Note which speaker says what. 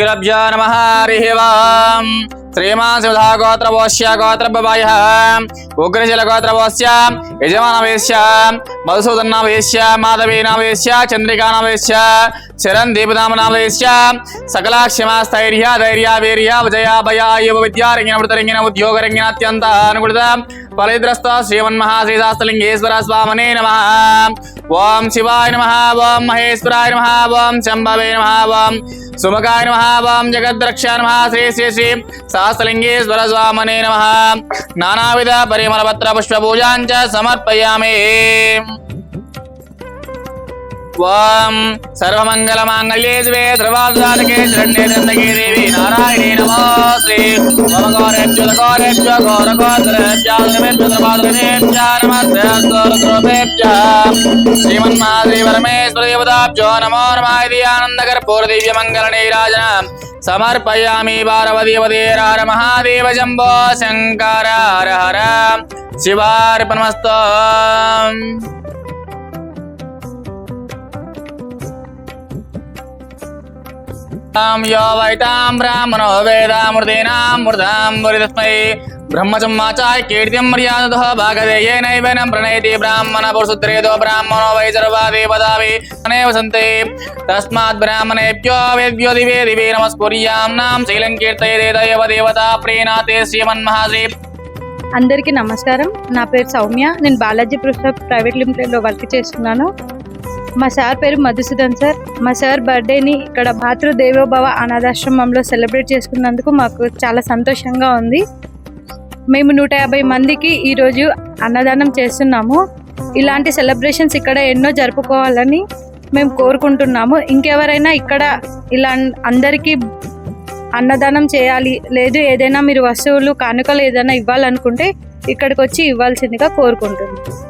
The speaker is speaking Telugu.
Speaker 1: श्रीगुरभ्यो नमः, हरिः वाम् श्रीमान् शिवधागोत्रवोष्य गोत्रबवायः उग्रजलगोत्रवोस्य यजमानवेश्य मधुसूदन्नावेश्य माधवीनावेश्य, चन्द्रिकानावेश्य शरन् दीपनामनावेश्य सकलाक्षमास्थैर्य धैर्य वीर्य विजया भया एव विद्यारङ्गिन वृतरङ्गिन उद्योगरङ्गिनात्यन्त अनुकृत ఫలిద్రస్త శ్రీమన్మహాశ్రీశాస్త్రలింగేశ్వర స్వామనే నమ. ఓం శివాయ నమ ఓం మహేశ్వరాయ నమ ఓం శంభవే నమ ఓం సుమకాయ నమ ఓం జగద్రక్ష నమ శ్రీ శ్రీ శ్రీ శాస్త్రలింగేశ్వర స్వామనే నమ. నానావిధ పరిమళపత్ర పుష్ప పూజాంచ సమర్పయామే. ఓం సర్వమంగళమాంగళ్యే శివే ధ్రువాదాలకే శరణ్యే దండకే దేవి నారాయణే నమోస్తే మమ గౌరేభ్యో గౌరేభ్యో గౌరగోత్రేభ్యాద్రవేభ్యో ధ్రువాద్రవేభ్యా నమస్తే స్తోత్రోభేభ్యా శ్రీమన్మాద్రి పరమేశ్వర దేవతాభ్యో నమో నమాయ ఆనందకర్పూర దివ్య మంగళ నీరాజన సమర్పయామి పార్వతీవదేరార మహాదేవ జంబో శంకర హర హర శివార్పణమస్తో తాం యో వైతాం బ్రాహ్మణో వేదామృతేనాం మృతాం మురితస్మై బ్రహ్మచమ్మాచాయ కీర్తిం మర్యాదతో భాగదేయేనైవనం ప్రణయతి బ్రాహ్మణ పురుషుద్రేదో బ్రాహ్మణో వై సర్వా దేవతావి అనేవ సంతే. తస్మాత్ బ్రాహ్మణేభ్యో వేద్యో దివే దివే నమస్కుర్యాం నాం శైలం కీర్తయతే దైవ దేవతా ప్రీణాతే శ్రీమన్మహాశ్రీ
Speaker 2: అందరికీ నమస్కారం. నా పేరు సౌమ్య. నేను బాలాజీ ప్రసాద్ ప్రైవేట్ లిమిటెడ్లో వర్క్ చేస్తున్నాను. మా సార్ పేరు మధుసూదన్ సార్. మా సార్ బర్త్డేని ఇక్కడ భాతృ దేవోభవ అనాథాశ్రమంలో సెలబ్రేట్ చేసుకున్నందుకు మాకు చాలా సంతోషంగా ఉంది. మేము నూట యాభై మందికి ఈరోజు అన్నదానం చేస్తున్నాము. ఇలాంటి సెలబ్రేషన్స్ ఇక్కడ ఎన్నో జరుపుకోవాలని మేము కోరుకుంటున్నాము. ఇంకెవరైనా ఇక్కడ ఇలా అందరికీ అన్నదానం చేయాలి లేదు ఏదైనా మీరు వస్తువులు కానుకలు ఏదైనా ఇవ్వాలనుకుంటే ఇక్కడికి వచ్చి ఇవ్వాల్సిందిగా కోరుకుంటున్నాము.